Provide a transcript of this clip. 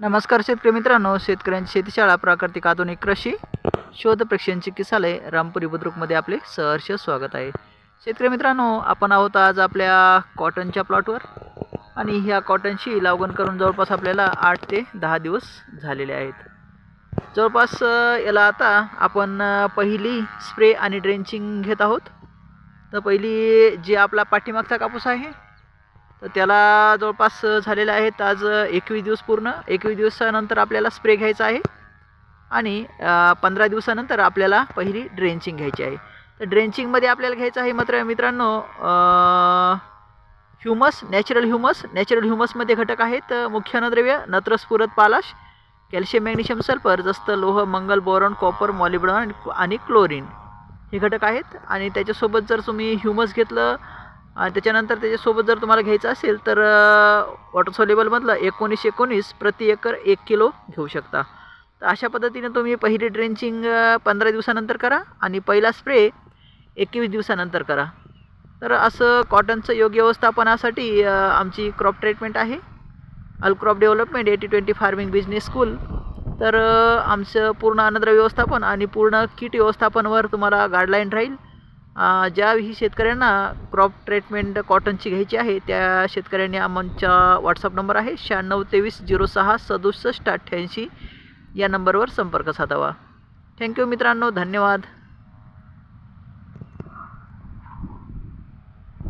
नमस्कार शेतकरी मित्रांनो शेतकऱ्यांची शेतीशाळा प्राकृतिक आधुनिक कृषी शोध प्रेक्षण चिकित्सालय रामपुरी बुद्रुकमध्ये आपले सहर्ष स्वागत आहे. शेतकरी मित्रांनो आपण आहोत आज आपल्या कॉटनच्या प्लॉटवर आणि ह्या कॉटनची लागवण करून जवळपास आपल्याला आठ ते दहा दिवस झालेले आहेत. जवळपास याला आता आपण पहिली स्प्रे आणि ड्रेंचिंग घेत आहोत. तर पहिली जे आपला पाठीमागचा कापूस आहे तर त्याला जवळपास झालेले आहेत आज एकवीस दिवस पूर्ण. एकवीस दिवसानंतर आपल्याला स्प्रे घ्यायचा आहे. आणि पंधरा दिवसानंतर आपल्याला पहिली ड्रेंचिंग घ्यायची आहे. तर ड्रेंचिंगमध्ये आपल्याला घ्यायचं आहे मात्र मित्रांनो ह्युमस नॅचरल ह्युमस. नॅचरल ह्युमसमध्ये घटक आहेत मुख्य अन्नद्रव्य नत्रस्फुरत पालाश कॅल्शियम मॅग्नेशियम सल्फर जस्त लोह मंगल बोरॉन कॉपर मॉलिब्रॉन आणि क्लोरीन हे घटक आहेत. आणि त्याच्यासोबत जर तुम्ही ह्युमस घेतलं आणि त्याच्यानंतर त्याच्यासोबत जर तुम्हाला घ्यायचं असेल तर वॉटर सोलेबलमधलं एकोणीस एकोणीस प्रति एकर एक किलो घेऊ शकता. तर अशा पद्धतीने तुम्ही पहिली ड्रेंचिंग पंधरा दिवसानंतर करा आणि पहिला स्प्रे एकवीस दिवसानंतर करा. तर असं कॉटनचं योग्य व्यवस्थापनासाठी आमची क्रॉप ट्रीटमेंट आहे. अलक्रॉप development AT twenty farming business school तर आमचं पूर्ण अन्नद्र व्यवस्थापन आणि पूर्ण कीट व्यवस्थापनवर तुम्हाला गाईडलाईन राहील. ज्याही शेतकऱ्यांना क्रॉप ट्रीटमेंट कॉटनची घ्यायची आहे त्या शेतकऱ्यांनी आमचा व्हॉट्सअप नंबर आहे शहाण्णव तेवीस झिरो सहा सदुसष्ट अठ्ठ्याऐंशी या नंबरवर संपर्क साधावा. थँक्यू मित्रांनो धन्यवाद.